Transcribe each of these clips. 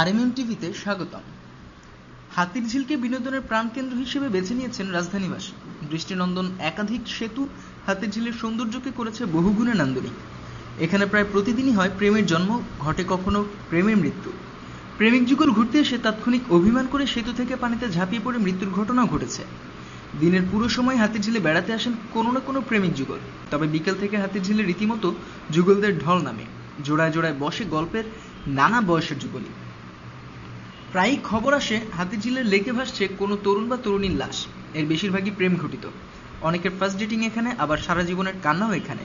RMM টিভিতে স্বাগতম। হাতির ঝিলকে বিনোদনের প্রাণকেন্দ্র হিসেবে বেছে নিয়েছেন রাজধানীবাসী। দৃষ্টিনন্দন একাধিক সেতু হাতির ঝিলের সৌন্দর্যকে করেছে বহুগুণে নান্দনিক। এখানে প্রায় প্রতিদিনই হয় প্রেমের জন্ম, ঘটে কখনো প্রেমের মৃত্যু। প্রেমিক যুগল ঘুরতে এসে তাৎক্ষণিক অভিমান করে সেতু থেকে পানিতে ঝাঁপিয়ে পড়ে মৃত্যুর ঘটনাও ঘটেছে। দিনের পুরো সময় হাতির ঝিলে বেড়াতে আসেন কোনো না কোনো প্রেমিক যুগল। তবে বিকেল থেকে হাতির ঝিলে রীতিমতো যুগলদের ঢল নামে। জোড়ায় জোড়ায় বসে গল্পের নানা বয়সের যুগলী প্রায়ই খবর আসে হাতিঝিলের লেকে ভাসছে কোনো তরুণ বা তরুণীর লাশ। এর বেশিরভাগই প্রেম ঘটিত। অনেকের ফার্স্ট ডেটিং এখানে, আবার সারা জীবনের কান্নাও এখানে।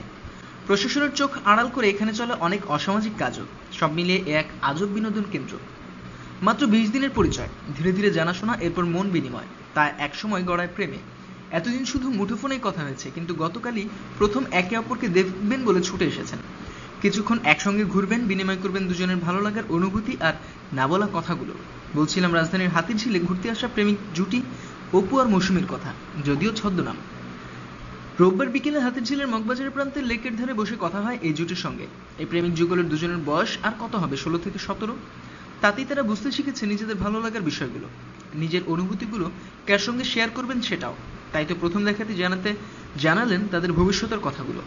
প্রশাসনের চোখ আড়াল করে এখানে চলে অনেক অসামাজিক কাজও, সব মিলিয়ে এ এক আজব বিনোদন কেন্দ্র। মাত্র বিশ দিনের পরিচয়, ধীরে ধীরে জানাশোনা, এরপর মন বিনিময়, তা একসময় গড়ায় প্রেমে। এতদিন শুধু মুঠোফোনেই কথা হয়েছে, কিন্তু গতকালই প্রথম একে অপরকে দেখবেন বলে ছুটে এসেছেন। কিছুক্ষণ একসঙ্গে ঘুরবেন, বিনিময় করবেন দুজনের ভালো লাগার অনুভূতি আর না বলা কথাগুলো। বলছিলাম, রাজধানীর হাতির ঝিলে ঘুরতে আসা প্রেমিক জুটি অপু আর মৌসুমীর কথা, যদিও ছদ্মনাম। রোববার বিকেলে হাতির ঝিলের মগবাজারের প্রান্তে লেকের ধারে বসে কথা হয় এই জুটির সঙ্গে। এই প্রেমিক যুগলের দুজনের বয়স আর কত হবে, ষোলো থেকে সতেরো? তাতেই তারা বুঝতে শিখেছে নিজেদের ভালো লাগার বিষয়গুলো। নিজের অনুভূতিগুলো কার সঙ্গে শেয়ার করবেন সেটাও। তাই তো প্রথম দেখাতে জানাতে জানালেন তাদের ভবিষ্যতের কথাগুলো।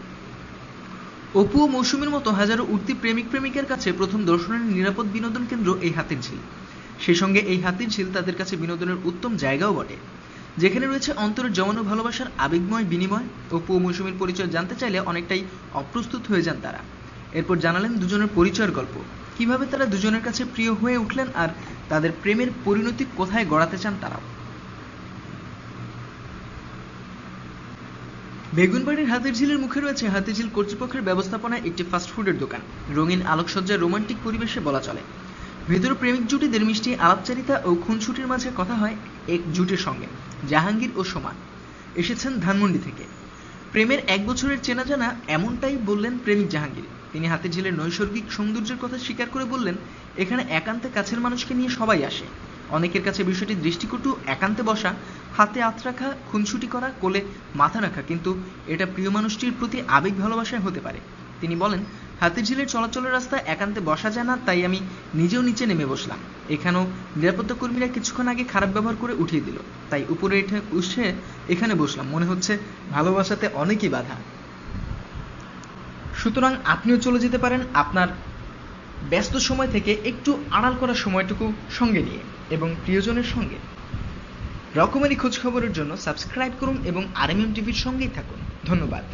অপু ও মৌসুমীর মতো হাজারো উঠতি প্রেমিক প্রেমিকের কাছে প্রথম দর্শনের নিরাপদ বিনোদন কেন্দ্র এই হাতির ঝিল। সেই সঙ্গে এই হাতির ঝিল তাদের কাছে বিনোদনের উত্তম জায়গাও বটে। যেখানে রয়েছে অন্তরের জমানো ভালোবাসার আবেগময় বিনিময়। অপু ও মৌসুমীর পরিচয় জানতে চাইলে অনেকটাই অপ্রস্তুত হয়ে যান তারা। এরপর জানালেন দুজনের পরিচয়ের গল্প। কীভাবে তারা দুজনের কাছে প্রিয় হয়ে উঠলেন আর তাদের প্রেমের পরিণতি কোথায় গড়াতে চান তারাও। বেগুনবাড়ির হাতির ঝিলের মুখে রয়েছে হাতির ঝিল কর্তৃপক্ষের ব্যবস্থাপনায় একটি ফাস্টফুডের দোকান। রঙিন আলোকসজ্জার রোমান্টিক পরিবেশে বলা চলে। ভেতরে প্রেমিক জুটিদের মিষ্টি আলাপচারিতা ও খুনছুটির মাঝে কথা হয় এক জুটির সঙ্গে, জাহাঙ্গীর ও সোমান। এসেছেন ধানমন্ডি থেকে। প্রেমের এক বছরের চেনা জানা এমনটাই বললেন প্রেমিক জাহাঙ্গীর। তিনি হাতির ঝিলের নৈসর্গিক সৌন্দর্যের কথা স্বীকার করে বললেন, এখানে একান্তে কাছের মানুষকে নিয়ে সবাই আসে। অনেকের কাছে বিষয়টি দৃষ্টিকটু একান্তে বসা, হাতে আত রাখা, খুনসুটি করা, কোলে মাথা রাখা, কিন্তু এটা প্রিয় মানুষটির প্রতি আবেগ ভালোবাসায় হতে পারে। তিনি বলেন, হাতির ঝিলের চলাচলের রাস্তায় একান্তে বসা যায় না, তাই আমি নিজেও নিচে নেমে বসলাম। এখানেও নিরাপত্তা কর্মীরা কিছুক্ষণ আগে খারাপ ব্যবহার করে উঠিয়ে দিল। তাই উপরে এঠে উঠে এখানে বসলাম। মনে হচ্ছে ভালোবাসাতে অনেকই বাধা। সুতরাং আপনিও চলে যেতে পারেন আপনার ব্যস্ত সময় থেকে একটু আড়াল করা সময়টুকু সঙ্গে নিয়ে এবং প্রিয়জনের সঙ্গে। রকমারি খোঁজখবরের জন্য সাবস্ক্রাইব করুন এবং আরএমএম টিভির সঙ্গেই থাকুন। ধন্যবাদ।